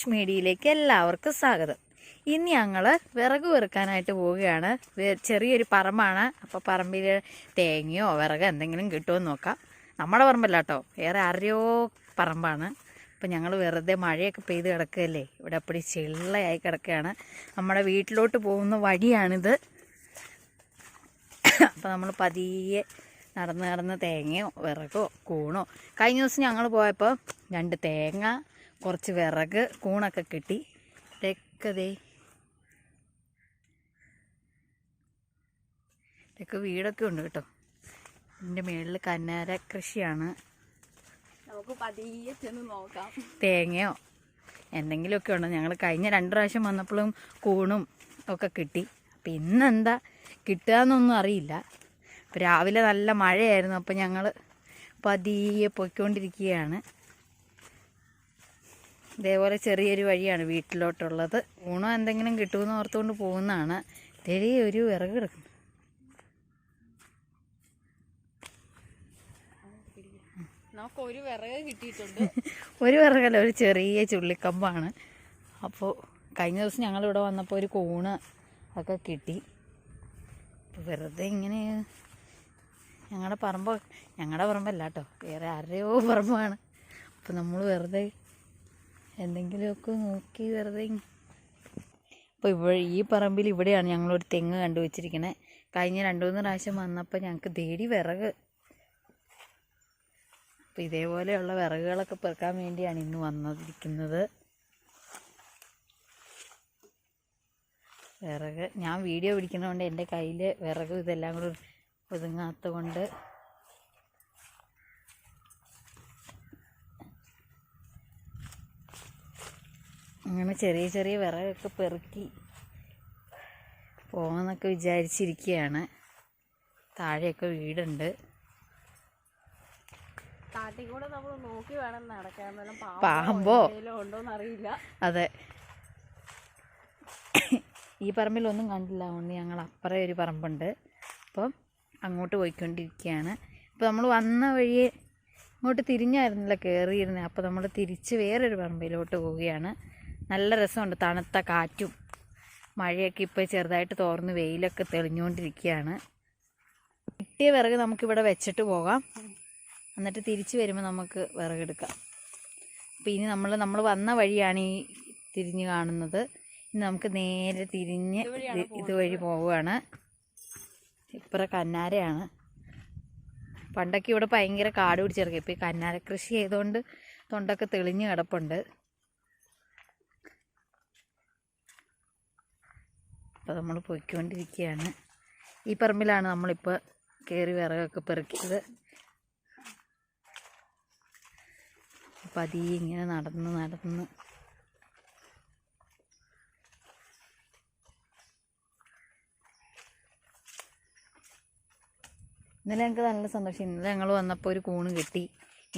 Ash മീഡിയയിലേക്ക് എല്ലാവർക്കും സ്വാഗതം. ഇന്ന് ഞങ്ങൾ വിറക് വെറുക്കാനായിട്ട് പോവുകയാണ്. ചെറിയൊരു പറമ്പാണ്. അപ്പോൾ പറമ്പിൽ തേങ്ങയോ വിറക് എന്തെങ്കിലും കിട്ടുമോ എന്ന് നോക്കാം. നമ്മുടെ പറമ്പല്ല കേട്ടോ വേറെ ആരെയോ പറമ്പാണ്. അപ്പോൾ ഞങ്ങൾ വെറുതെ മഴയൊക്കെ പെയ്ത് കിടക്കുകയല്ലേ. ഇവിടെ അപ്പടി ചെള്ളയായി കിടക്കുകയാണ്. നമ്മുടെ വീട്ടിലോട്ട് പോകുന്ന വഴിയാണിത്. അപ്പോൾ നമ്മൾ പതിയെ നടന്ന് നടന്ന് തേങ്ങയോ വിറകോ കൂണോ. കഴിഞ്ഞ ദിവസം ഞങ്ങൾ പോയപ്പോൾ രണ്ട് തേങ്ങ കുറച്ച് വിറക് കൂണൊക്കെ കിട്ടി. ഇതൊക്കെ ഇതൊക്കെ വീടൊക്കെ ഉണ്ട് കേട്ടോ. ഇതിന്റെ മുകളിൽ കന്നാര കൃഷിയാണ്. നമുക്ക് പതിയെ ചെന്ന് നോക്കാം. തേങ്ങയോ എന്തെങ്കിലുമൊക്കെ ഉണ്ടോ? ഞങ്ങൾ കഴിഞ്ഞ രണ്ട് പ്രാവശ്യം വന്നപ്പോഴും കൂണും ഒക്കെ കിട്ടി. അപ്പം ഇന്നെന്താ കിട്ടുക എന്നൊന്നും അറിയില്ല രാവിലെ നല്ല മഴയായിരുന്നു. അപ്പോൾ ഞങ്ങൾ പതിയെ പൊയ്ക്കൊണ്ടിരിക്കുകയാണ്. ഇതേപോലെ ചെറിയൊരു വഴിയാണ് വീട്ടിലോട്ടുള്ളത്. ഊണോ എന്തെങ്കിലും കിട്ടുമെന്ന് ഓർത്തുകൊണ്ട് പോകുന്നതാണ്. തെളിയ ഒരു വിറക് കിടക്കുന്നു. നമുക്ക് ഒരു വിറക് കിട്ടിയിട്ടുണ്ട്. ഒരു വിറകല്ല ഒരു ചെറിയ ചുള്ളിക്കമ്പാണ്. അപ്പോൾ കഴിഞ്ഞ ദിവസം ഞങ്ങളിവിടെ വന്നപ്പോൾ ഒരു കൂണ് ഒക്കെ കിട്ടി. വെറുതെ ഇങ്ങനെ ഞങ്ങളുടെ പറമ്പ് ഞങ്ങളുടെ പറമ്പല്ല കേട്ടോ വേറെ ആരുടെയോ പറമ്പാണ്. അപ്പോൾ നമ്മൾ വെറുതെ എന്തെങ്കിലുമൊക്കെ നോക്കി വെറുതെ അപ്പോൾ ഇവിടെ ഈ പറമ്പിൽ ഇവിടെയാണ് ഞങ്ങളൊരു തെങ്ങ് കണ്ടുവച്ചിരിക്കണേ. കഴിഞ്ഞ രണ്ട് മൂന്ന് പ്രാവശ്യം വന്നപ്പോൾ ഞങ്ങൾക്ക് തേടി വിറക്. അപ്പോൾ ഇതേപോലെയുള്ള വിറകുകളൊക്കെ പെറുക്കാൻ വേണ്ടിയാണ് ഇന്ന് വന്നിരിക്കുന്നത്. വിറക് ഞാൻ വീഡിയോ പിടിക്കുന്നതുകൊണ്ട് എന്റെ കയ്യിൽ വിറക് ഇതെല്ലാം കൂടെ ഒതുങ്ങാത്തത് കൊണ്ട് അങ്ങനെ ചെറിയ ചെറിയ വിറകൊക്കെ പെറുക്കി പോകുമെന്നൊക്കെ വിചാരിച്ചിരിക്കുകയാണ് താഴെയൊക്കെ വീടുണ്ട്. പാമ്പോ? അതെ. ഈ പറമ്പിലൊന്നും കണ്ടില്ല. അതുകൊണ്ട് ഞങ്ങൾ അപ്പുറം ഒരു പറമ്പുണ്ട്. അപ്പം അങ്ങോട്ട് പോയിക്കൊണ്ടിരിക്കുകയാണ് അപ്പോൾ നമ്മൾ വന്ന വഴി ഇങ്ങോട്ട് തിരിഞ്ഞായിരുന്നില്ല കയറിയിരുന്നത് അപ്പോൾ നമ്മൾ തിരിച്ച് വേറൊരു പറമ്പിലോട്ട് പോവുകയാണ്. നല്ല രസമുണ്ട്. തണുത്ത കാറ്റും മഴയൊക്കെ ഇപ്പോൾ ചെറുതായിട്ട് തോർന്ന് വെയിലൊക്കെ തെളിഞ്ഞുകൊണ്ടിരിക്കുകയാണ്. കിട്ടിയ വിറക് നമുക്കിവിടെ വെച്ചിട്ട് പോകാം. എന്നിട്ട് തിരിച്ച് വരുമ്പോൾ നമുക്ക് വിറകെടുക്കാം അപ്പോൾ ഇനി നമ്മൾ നമ്മൾ വന്ന വഴിയാണ് ഈ തിരിഞ്ഞ് കാണുന്നത്. ഇനി നമുക്ക് നേരെ തിരിഞ്ഞ് ഇതുവഴി പോവുകയാണ്. ഇപ്പുറ കന്നാരയാണ്. പണ്ടൊക്കെ ഇവിടെ ഭയങ്കര കാട് പിടിച്ചിറക്കും ഇപ്പോൾ ഈ കന്നാര കൃഷി ചെയ്തുകൊണ്ട് തൊണ്ടൊക്കെ തെളിഞ്ഞ് കിടപ്പുണ്ട്. അപ്പോൾ നമ്മൾ പൊയ്ക്കൊണ്ടിരിക്കുകയാണ്. ഈ പറമ്പിലാണ് നമ്മളിപ്പോൾ കയറി വിറകൊക്കെ പെറുക്കിയത്. അപ്പം അതീ ഇങ്ങനെ നടന്ന് നടന്ന്. ഇന്നലെ ഞങ്ങൾക്ക് നല്ല സന്തോഷം. ഇന്നലെ ഞങ്ങൾ വന്നപ്പോൾ ഒരു കൂണ് കിട്ടി.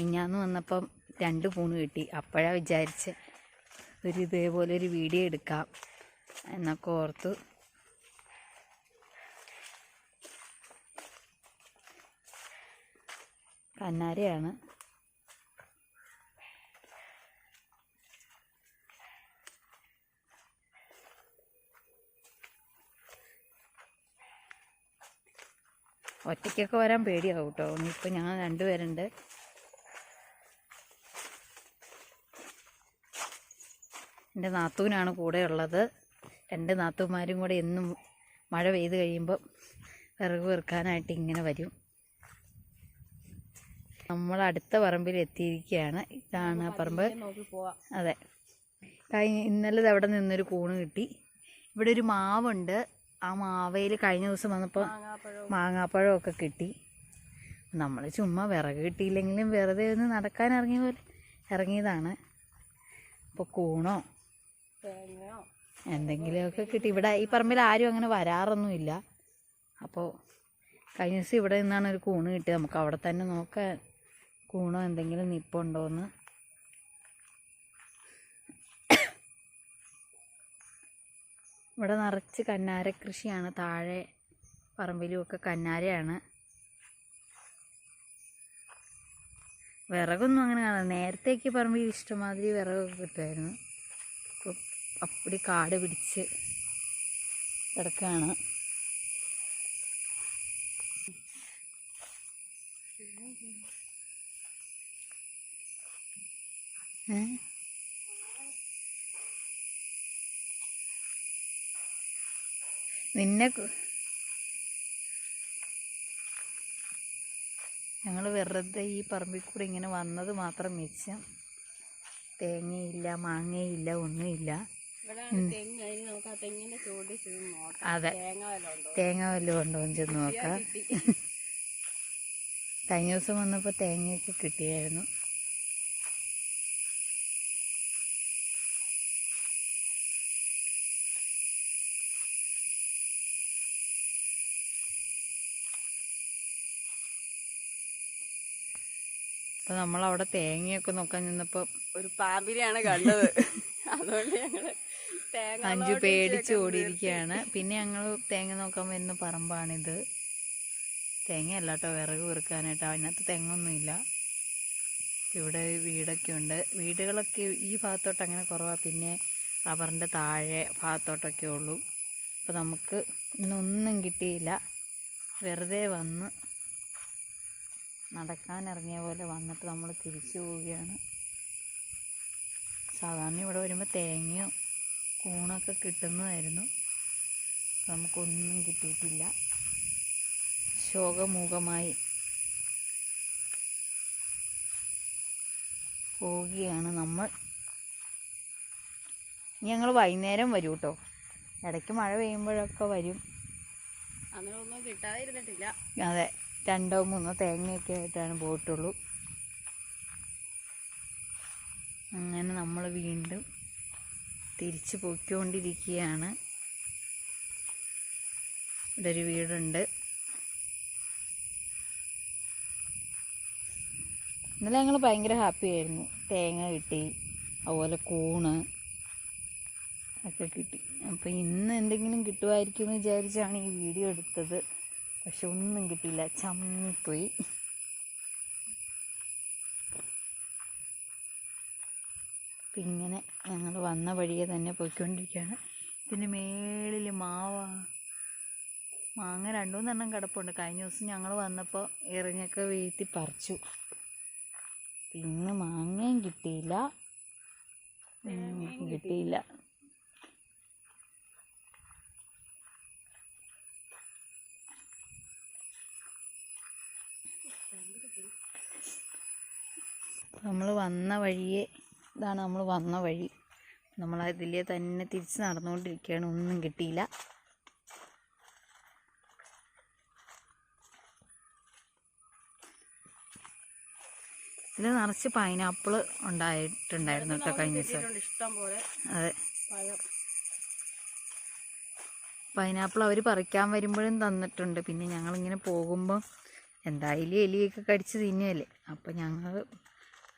ഇഞ്ഞാന്ന് വന്നപ്പം രണ്ട് കൂണ് കിട്ടി. അപ്പോഴാണ് വിചാരിച്ച് ഒരു ഇതേപോലെ ഒരു വീഡിയോ എടുക്കാം എന്നൊക്കെ ഓർത്തു കന്നാരയാണ് ഒറ്റയ്ക്കൊക്കെ വരാൻ പേടിയാവും കേട്ടോ. ഇപ്പം ഞങ്ങൾ രണ്ടുപേരുണ്ട്. എന്റെ നാത്തൂനാണ് കൂടെ ഉള്ളത്. രണ്ട് നാത്തൂന്മാരും കൂടെ എന്നും മഴ പെയ്ത് കഴിയുമ്പോൾ വിറക് വെറുക്കാനായിട്ട് ഇങ്ങനെ വരും. നമ്മൾ അടുത്ത പറമ്പിൽ എത്തിയിരിക്കുകയാണ് ഇതാണ് ആ പറമ്പ്. അതെ. ഇന്നലെ അവിടെ നിന്നൊരു കൂണ് കിട്ടി. ഇവിടെ ഒരു മാവുണ്ട്. ആ മാവയിൽ കഴിഞ്ഞ ദിവസം വന്നപ്പോൾ മാങ്ങാപ്പഴം ഒക്കെ കിട്ടി. നമ്മൾ ചുമ്മാ വിറക് കിട്ടിയില്ലെങ്കിലും വെറുതെ ഒന്ന് നടക്കാൻ ഇറങ്ങിയ പോലെ ഇറങ്ങിയതാണ്. അപ്പോൾ കൂണോ? എന്തെങ്കിലുമൊക്കെ കിട്ടി. ഇവിടെ ഈ പറമ്പിൽ ആരും അങ്ങനെ വരാറൊന്നുമില്ല. അപ്പോൾ കഴിഞ്ഞ ദിവസം ഇവിടെ നിന്നാണ് ഒരു കൂണ് കിട്ടിയത്. നമുക്ക് അവിടെ തന്നെ നോക്കാൻ കൂണോ എന്തെങ്കിലും നിപ്പുണ്ടോയെന്ന് ഇവിടെ നിറച്ച് കന്നാര കൃഷിയാണ് താഴെ പറമ്പിലുമൊക്കെ കന്നാരയാണ്. വിറകൊന്നും അങ്ങനെ കാണാം നേരത്തേക്ക് പറമ്പിൽ ഇഷ്ടമാതിരി വിറകൊക്കെ കിട്ടുമായിരുന്നു. അപ്പടി കാട് പിടിച്ച് കിടക്കുകയാണ്. നിന്നെ ഞങ്ങൾ വെറുതെ ഈ പറമ്പിൽ കൂടെ ഇങ്ങനെ വന്നത് മാത്രം മിച്ചം. തേങ്ങയില്ല മാങ്ങയില്ല ഒന്നുമില്ല. അതെ. തേങ്ങ വല്ലതും ഉണ്ടോ? ചെന്ന് നോക്കാം. കഴിഞ്ഞ ദിവസം വന്നപ്പോൾ തേങ്ങയൊക്കെ കിട്ടിയായിരുന്നു. അപ്പോൾ നമ്മളവിടെ തേങ്ങയൊക്കെ നോക്കാൻ ചെന്നപ്പോൾ ഒരു പാമ്പിനെയാണ് കണ്ടത്. അതുകൊണ്ട് ഞങ്ങൾ തേങ്ങ അഞ്ചു പേടിച്ച് ഓടിയിരിക്കുകയാണ്. പിന്നെ ഞങ്ങൾ തേങ്ങ നോക്കാൻ വരുന്ന പറമ്പാണിത്. തേങ്ങയല്ല കേട്ടോ വിറക് വെറുക്കാനായിട്ട് അതിനകത്ത് തെങ്ങൊന്നുമില്ല. ഇവിടെ വീടൊക്കെ ഉണ്ട്. വീടുകളൊക്കെ ഈ ഭാഗത്തോട്ട് അങ്ങനെ കുറവാണ് പിന്നെ റബ്ബറിന്റെ താഴെ ഭാഗത്തോട്ടൊക്കെ ഉള്ളൂ. അപ്പോൾ നമുക്ക് ഇന്നൊന്നും കിട്ടിയില്ല. വെറുതെ വന്ന് നടക്കാനിറങ്ങിയ പോലെ വന്നിട്ട് നമ്മൾ തിരിച്ചു പോവുകയാണ്. സാധാരണ ഇവിടെ വരുമ്പോൾ തേങ്ങയോ കൂണൊക്കെ കിട്ടുന്നതായിരുന്നു. നമുക്കൊന്നും കിട്ടിയിട്ടില്ല. ശോകമൂഖമായി പോവുകയാണ് നമ്മൾ. ഞങ്ങൾ വൈകുന്നേരം വരും കേട്ടോ ഇടയ്ക്ക് മഴ പെയ്യുമ്പോഴൊക്കെ വരും. അങ്ങനെ ഒന്നും കിട്ടാതെ അതെ. രണ്ടോ മൂന്നോ തേങ്ങയൊക്കെ ആയിട്ടാണ് പോയിട്ടുള്ളൂ. അങ്ങനെ നമ്മൾ വീണ്ടും തിരിച്ചു പൊയ്ക്കൊണ്ടിരിക്കുകയാണ്. ഒരു വീടുണ്ട്. ഇന്നലെ ഞങ്ങൾ ഭയങ്കര ഹാപ്പി ആയിരുന്നു. തേങ്ങ കിട്ടി അതുപോലെ കൂണ് ഒക്കെ കിട്ടി. അപ്പോൾ ഇന്ന് എന്തെങ്കിലും കിട്ടുമായിരിക്കും എന്ന് വിചാരിച്ചാണ് ഈ വീഡിയോ എടുത്തത്. പക്ഷെ ഒന്നും കിട്ടിയില്ല. ചമ്മിപ്പോയി. അപ്പം ഇങ്ങനെ ഞങ്ങൾ വന്ന വഴിയെ തന്നെ പോയിക്കൊണ്ടിരിക്കുകയാണ്. ഇതിന്റെ മേളിൽ മാവ. മാങ്ങ രണ്ടു മൂന്നെണ്ണം കിടപ്പുണ്ട്. കഴിഞ്ഞ ദിവസം ഞങ്ങൾ വന്നപ്പോൾ എറിഞ്ഞൊക്കെ വീഴ്ത്തി പറിച്ചു. പിന്നെ മാങ്ങയും കിട്ടിയില്ല. കിട്ടിയില്ല. നമ്മൾ വന്ന വഴിയെ ഇതാണ് നമ്മൾ വന്ന വഴി. നമ്മൾ അതിലെ തന്നെ തിരിച്ച് നടന്നുകൊണ്ടിരിക്കുകയാണ്. ഒന്നും കിട്ടിയില്ല. ഇതിൽ നിറച്ച് പൈനാപ്പിൾ ഉണ്ടായിട്ടുണ്ടായിരുന്നു കേട്ടോ കഴിഞ്ഞ ദിവസം. അതെ. പൈനാപ്പിൾ അവർ പറിക്കാൻ വരുമ്പോഴും തന്നിട്ടുണ്ട്. പിന്നെ ഞങ്ങളിങ്ങനെ പോകുമ്പോൾ എന്തായാലും എലിയൊക്കെ കടിച്ച് തിന്നുമല്ലേ അപ്പം ഞങ്ങൾ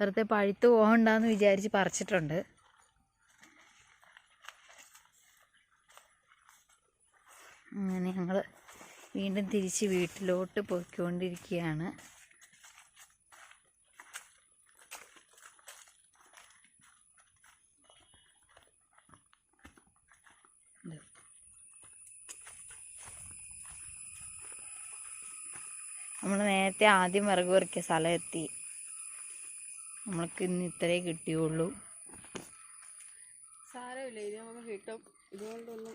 വെറുതെ പഴുത്ത് പോകണ്ടെന്ന് വിചാരിച്ച് പറിച്ചിട്ടുണ്ട്. അങ്ങനെ ഞങ്ങൾ വീണ്ടും തിരിച്ച് വീട്ടിലോട്ട് പോയിക്കൊണ്ടിരിക്കുകയാണ്. നമ്മൾ നേരത്തെ ആദ്യം വിറക് പെറുക്കിയ സ്ഥലം എത്തി. നമ്മൾക്ക് ഇന്ന് ഇത്രേ കിട്ടിയുള്ളൂ. സാരമില്ല ഇത് നമുക്ക് കിട്ടും. ഇതുകൊണ്ടൊന്നും.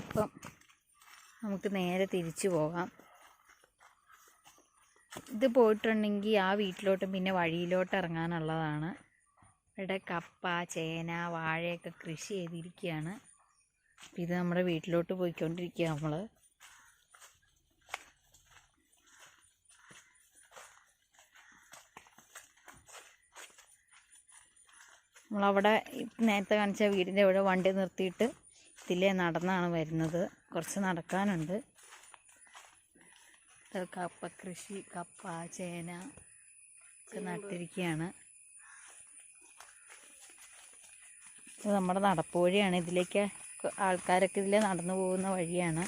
അപ്പം നമുക്ക് നേരെ തിരിച്ചു പോകാം. ഇത് പോയിട്ടുണ്ടെങ്കിൽ ആ വീട്ടിലോട്ടും പിന്നെ വഴിയിലോട്ട് ഇറങ്ങാനുള്ളതാണ്. ഇവിടെ കപ്പ ചേന വാഴയൊക്കെ കൃഷി ചെയ്തിരിക്കുകയാണ്. ഇത് നമ്മുടെ വീട്ടിലോട്ട് പോയിക്കൊണ്ടിരിക്കുക നമ്മൾ നമ്മളവിടെ നേരത്തെ കാണിച്ച വീടിന്റെ അവിടെ വണ്ടി നിർത്തിയിട്ട് ഇതിലേ നടന്നാണ് വരുന്നത്. കുറച്ച് നടക്കാനുണ്ട്. കപ്പ കൃഷി കപ്പ ചേന ഒക്കെ നട്ടിരിക്കുകയാണ് നമ്മുടെ നടപ്പ് വഴിയാണ് ഇതിലേക്ക് ആൾക്കാരൊക്കെ ഇതിലെ നടന്നു പോകുന്ന വഴിയാണ്.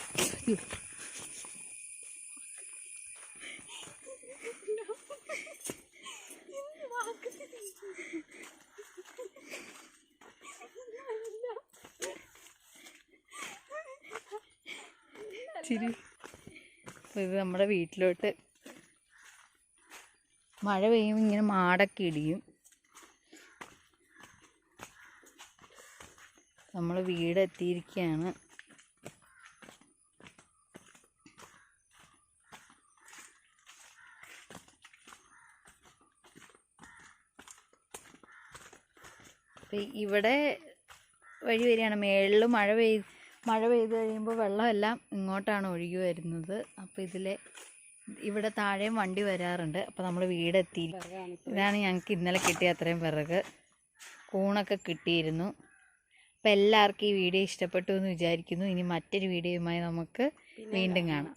ചിരി ഇത് നമ്മുടെ വീട്ടിലോട്ട് മഴ പെയ്യുമ്പോൾ ഇങ്ങനെ മാടൊക്കെ ഇടിയും. നമ്മൾ വീട് എത്തിയിരിക്കുകയാണ് ഇവിടെ വഴി വരികയാണ്. മേളിൽ മഴ പെയ്ത് മഴ പെയ്ത് കഴിയുമ്പോൾ വെള്ളമെല്ലാം ഇങ്ങോട്ടാണ് ഒഴുകി വരുന്നത്. അപ്പോൾ ഇതിലെ ഇവിടെ താഴെയും വണ്ടി വരാറുണ്ട്. അപ്പോൾ നമ്മൾ വീടെത്തി. ഇതാണ് ഞങ്ങൾക്ക് ഇന്നലെ കിട്ടിയ അത്രയും വിറക്. കൂണൊക്കെ കിട്ടിയിരുന്നു. അപ്പോൾ എല്ലാവർക്കും ഈ വീഡിയോ ഇഷ്ടപ്പെട്ടു എന്ന് വിചാരിക്കുന്നു. ഇനി മറ്റൊരു വീഡിയോയുമായി നമുക്ക് വീണ്ടും കാണാം.